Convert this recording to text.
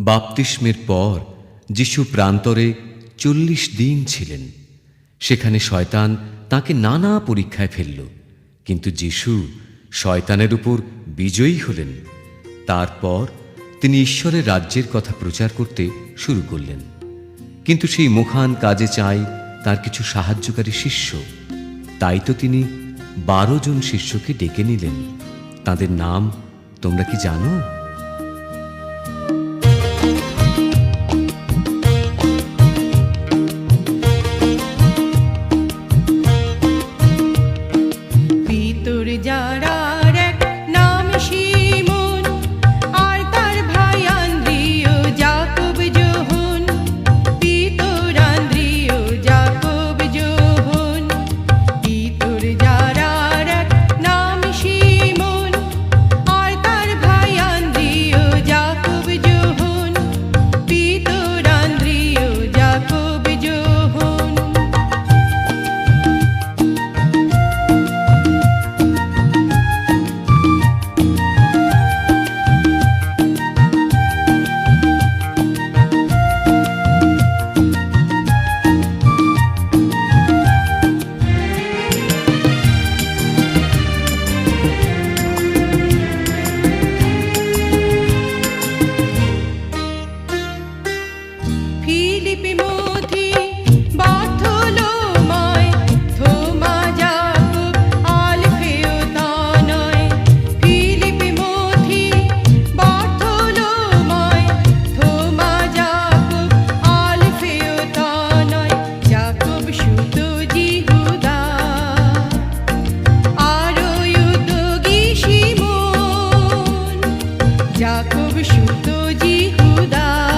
বাপতিস্মের পর যিশু প্রান্তরে চল্লিশ দিন ছিলেন। সেখানে শয়তান তাকে নানা পরীক্ষায় ফেলল। কিন্তু যিশু শয়তানের উপর বিজয়ী হলেন। তারপর তিনি ঈশ্বরের রাজ্যের কথা প্রচার করতে শুরু করলেন। কিন্তু সেই মহান কাজে চাই তার কিছু সাহায্যকারী শিষ্য। তাই তো তিনি বারো জন শিষ্যকে ডেকে নিলেন। তাদের নাম তোমরা কি জানো? याकूब शुतो जी खुदा।